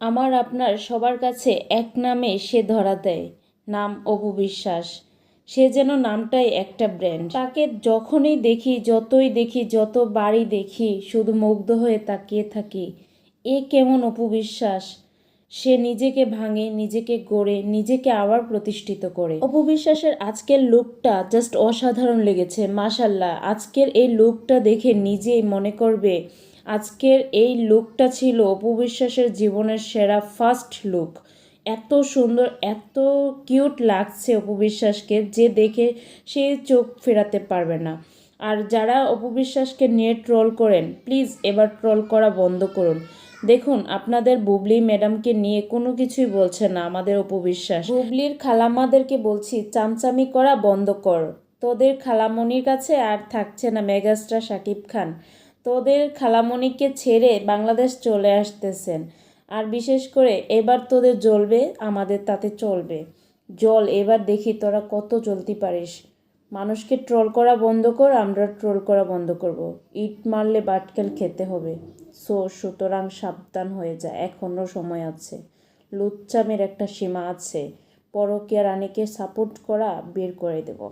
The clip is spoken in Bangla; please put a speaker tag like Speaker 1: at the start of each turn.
Speaker 1: আমার আপনার সবার কাছে এক নামে সে ধরা দেয়, নাম অপু বিশ্বাস। সে যেন নামটাই একটা ব্র্যান্ড। তাকে যখনই দেখি, যতই দেখি, যত বাড়ি দেখি, শুধু মুগ্ধ হয়ে তাকিয়ে থাকি। এ কেমন অপু বিশ্বাস? সে নিজেকে ভাঙে, নিজেকে গড়ে, নিজেকে আবার প্রতিষ্ঠিত করে। অপু বিশ্বাসের আজকের লুকটা জাস্ট অসাধারণ লেগেছে, মাশাল্লাহ। আজকের এই লুকটা দেখে নিজেই মনে করবে আজকের এই লুকটা ছিল অপু বিশ্বাসের জীবনের সেরা ফার্স্ট লুক এত সুন্দর, এত কিউট লাগছে অপু বিশ্বাসকে, যে দেখে সে চোখ ফেরাতে পারবে না। আর যারা অপু বিশ্বাসকে নিয়ে ট্রোল করেন প্লিজ এবার ট্রোল করা বন্ধ করুন। দেখুন, আপনাদের বুবলি ম্যাডামকে নিয়ে কোনো কিছুই বলছে না আমাদের অপু বিশ্বাস। বুবলির খালাম্মাদেরকে বলছি, চামচামি করা বন্ধ কর। তোদের খালামণির কাছে আর থাকছে না মেগাস্টার শাকিব খান। তোদের খালামণিকে ছেড়ে বাংলাদেশ চলে আসতেছেন। আর বিশেষ করে এবার তোদের জ্বলবে, আমাদের তাতে চলবে। জল এবার দেখি তোরা কত জ্বলতে পারিস। মানুষকে ট্রোল করা বন্ধ কর, আমরা ট্রোল করা বন্ধ করব। ইট মারলে বাটকেল খেতে হবে। সো, সুতরাং সাবধান হয়ে যায় এখনও সময় আছে। লুচ্চামের একটা সীমা আছে। পরকীয়া রানীকে সাপোর্ট করা, বের করে দেব।